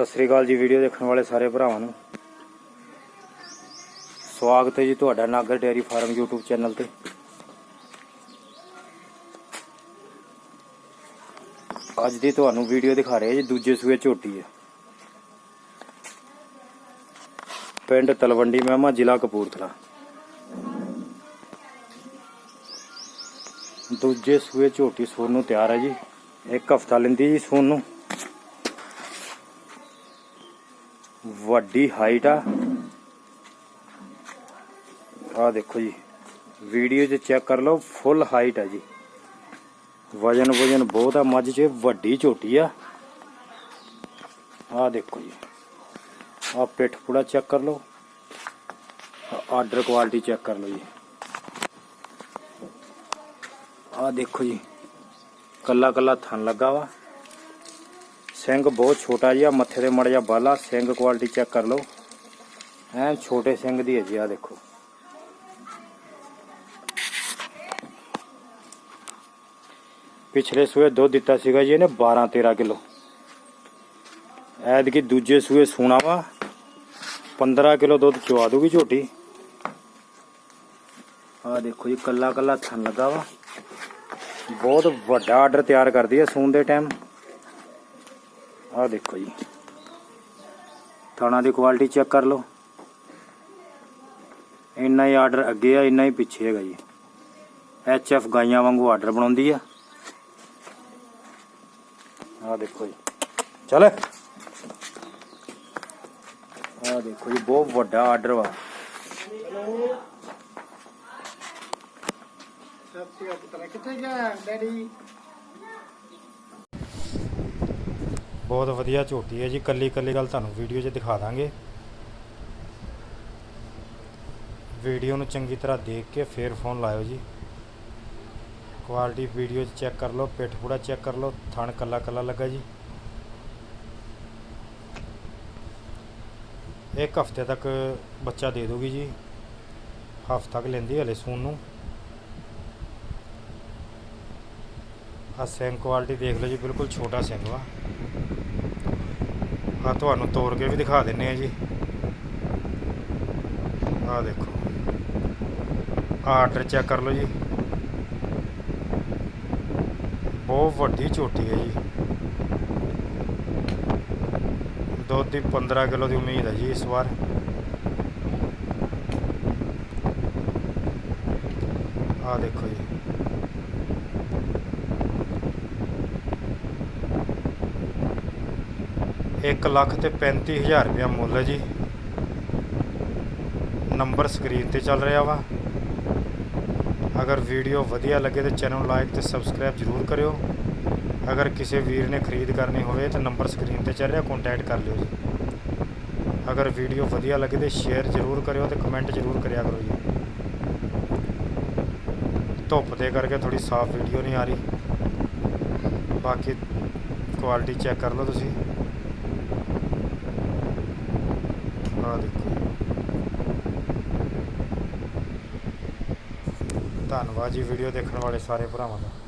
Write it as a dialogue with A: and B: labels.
A: ਸਤਿ ਸ੍ਰੀ ਅਕਾਲ ਜੀ ਵੀਡੀਓ ਦੇਖਣ ਵਾਲੇ ਸਾਰੇ ਭਰਾਵਾਂ ਨੂੰ। ਸਵਾਗਤ ਹੈ ਜੀ ਤੁਹਾਡਾ Nagar dairy farm YouTube channel ਤੇ। ਅੱਜ ਦੀ ਤੁਹਾਨੂੰ ਵੀਡੀਓ ਦਿਖਾ ਰਹੇ ਜੀ, ਦੂਜੇ ਸੂਏ ਝੋਟੀ ਹੈ। ਪਿੰਡ ਤਲਵੰਡੀ ਮਹਿਮਾ, ਜ਼ਿਲ੍ਹਾ ਕਪੂਰਥਲਾ। ਦੂਜੇ ਸੂਏ ਝੋਟੀ ਸੂਣ ਨੂੰ ਤਿਆਰ ਹੈ ਜੀ। ਇੱਕ ਹਫਤਾ ਲੈਂਦੀ ਜੀ ਸੂਣ ਨੂੰ। ਵੱਡੀ ਹਾਈਟ ਆ। ਆ ਦੇਖੋ ਜੀ ਵੀਡੀਓ 'ਚ ਚੈੱਕ ਕਰ ਲਓ ਫੁੱਲ ਹਾਈਟ ਆ ਜੀ। ਵਜਨ ਵਜਨ ਬਹੁਤ ਆ, ਮੱਝ 'ਚ ਵੱਡੀ ਝੋਟੀ ਆ। ਆ ਦੇਖੋ ਜੀ ਆ ਪਿੱਠ ਪੂੜਾ ਚੈੱਕ ਕਰ ਲਓ। ਆਰਡਰ ਕੁਆਲਿਟੀ ਚੈੱਕ ਕਰ ਲਓ ਜੀ। ਆ ਦੇਖੋ ਜੀ ਕੱਲਾ ਕੱਲਾ ਥਣ ਲੱਗਾ ਵਾ। ਸਿੰਘ ਬਹੁਤ ਛੋਟਾ ਜਿਹਾ, ਮੱਥੇ ਤੇ ਮੜ ਜਾ ਬਾਲਾ, ਸਿੰਘ ਕੁਆਲਿਟੀ ਚੈੱਕ ਕਰ ਲਓ। ਐਨ ਛੋਟੇ ਸਿੰਘ ਦੀ ਹੈ ਜੀ ਆ ਦੇਖੋ। ਪਿਛਲੇ ਸੂਏ ਦੁੱਧ ਦਿੱਤਾ ਸੀਗਾ ਜੀ ਇਹਨੇ 12 13 ਕਿਲੋ। ਐਤਕੀ ਦੂਜੇ ਸੂਏ ਸੂਣਾ ਵਾ 15 ਕਿਲੋ ਦੁੱਧ ਚਵਾ ਦੂਗੀ ਝੋਟੀ। ਆ ਦੇਖੋ ਜੀ ਕੱਲਾ ਕੱਲਾ ਥਣ ਲੱਗਾ ਵਾ। ਬਹੁਤ ਵੱਡਾ ਆਰਡਰ ਤਿਆਰ ਕਰਦੀ ਹੈ ਸੂਣ ਦੇ ਟਾਈਮ ਆਹ ਦੇਖੋ ਜੀ ਥਾਣਾ ਦੀ ਕੁਆਲਿਟੀ ਚੈੱਕ ਕਰ ਲਓ ਇੰਨਾ ਹੀ ਆਰਡਰ ਅੱਗੇ ਆ ਇੰਨਾ ਹੀ ਪਿੱਛੇ ਹੈਗਾ ਜੀ ਐਚ ਐਫ ਗਾਈਆਂ ਵਾਂਗੂ ਆਰਡਰ ਬਣਾਉਂਦੀ ਆ ਆਹ ਦੇਖੋ ਜੀ ਚੱਲ ਆਹ ਦੇਖੋ ਜੀ ਬਹੁਤ ਵੱਡਾ ਆਰਡਰ ਵਾ
B: ਕਿੱਥੇ ਗਿਆ ਡੈਡੀ
A: ਬਹੁਤ ਵਧੀਆ ਝੋਟੀ ਹੈ ਜੀ, ਕੱਲੀ ਕੱਲੀ ਗੱਲ ਤੁਹਾਨੂੰ ਵੀਡੀਓ 'ਚ ਦਿਖਾ ਦਾਂਗੇ। ਵੀਡੀਓ ਨੂੰ ਚੰਗੀ ਤਰ੍ਹਾਂ ਦੇਖ ਕੇ ਫੇਰ ਫੋਨ ਲਾਇਓ ਜੀ। ਕੁਆਲਿਟੀ ਵੀਡੀਓ 'ਚ ਚੈੱਕ ਕਰ ਲਓ, ਪਿੱਠ ਪੂੜਾ ਚੈੱਕ ਕਰ ਲਓ, ਥਣ ਕੱਲਾ ਕੱਲਾ ਲੱਗਾ ਜੀ। ਇੱਕ ਹਫ਼ਤੇ ਤੱਕ ਬੱਚਾ ਦੇ ਦੋਗੀ ਜੀ। ਹਫਤਾ ਤੱਕ ਲੈਂਦੀ ਹੈ ਹਲੇ ਸੂਨ ਨੂੰ। ਆ ਸਿੰਘ ਕੁਆਲਿਟੀ ਦੇਖ ਲਓ ਜੀ, ਬਿਲਕੁਲ ਛੋਟਾ ਸਿੰਘ ਵਾ ਆ ਤੁਹਾਨੂੰ ਤੋੜ ਕੇ ਵੀ ਦਿਖਾ ਦਿੰਨੇ ਆ ਜੀ। ਆ ਦੇਖੋ। ਆਰਡਰ ਚੈੱਕ ਕਰ ਲਓ ਜੀ। ਬਹੁਤ ਵੱਡੀ ਝੋਟੀ ਹੈ ਜੀ। ਦੁੱਧ ਦੀ 15 ਕਿਲੋ ਦੀ ਉਮੀਦ ਹੈ ਜੀ ਇਸ ਵਾਰ। ਆ ਦੇਖੋ ਜੀ। ਇੱਕ ਲੱਖ ਤੇ 35000 ਰੁਪਇਆ ਮੁੱਲ ਹੈ ਜੀ। ਨੰਬਰ ਸਕਰੀਨ ਤੇ ਚੱਲ ਰਿਹਾ ਵਾ। ਅਗਰ ਵੀਡੀਓ ਵਧੀਆ ਲੱਗੇ ਤੇ ਚੈਨਲ ਲਾਈਕ ਤੇ ਸਬਸਕ੍ਰਾਈਬ ਜ਼ਰੂਰ ਕਰਿਓ। ਅਗਰ ਕਿਸੇ ਵੀਰ ਨੇ ਖਰੀਦ ਕਰਨੀ ਹੋਵੇ ਤਾਂ ਨੰਬਰ ਸਕਰੀਨ ਤੇ ਚੱਲ ਰਿਹਾ ਕੰਟੈਕਟ ਕਰ ਲਿਓ ਜੀ। ਅਗਰ ਵੀਡੀਓ ਵਧੀਆ ਲੱਗੇ ਤੇ ਸ਼ੇਅਰ ਜ਼ਰੂਰ ਕਰਿਓ ਤੇ ਕਮੈਂਟ ਜ਼ਰੂਰ ਕਰਿਆ ਕਰੋ ਜੀ। ਧੁੱਪ ਦੇ ਕਰਕੇ ਥੋੜੀ ਸਾਫ਼ ਵੀਡੀਓ ਨਹੀਂ ਆ ਰਹੀ। ਬਾਕੀ ਕੁਆਲਿਟੀ ਚੈੱਕ ਕਰ ਲਓ ਤੁਸੀਂ। ਆ ਦੇਖੋ ਧੰਨਵਾਦ ਜੀ ਵੀਡੀਓ ਦੇਖਣ ਵਾਲੇ ਸਾਰੇ ਭਰਾਵਾਂ ਦਾ।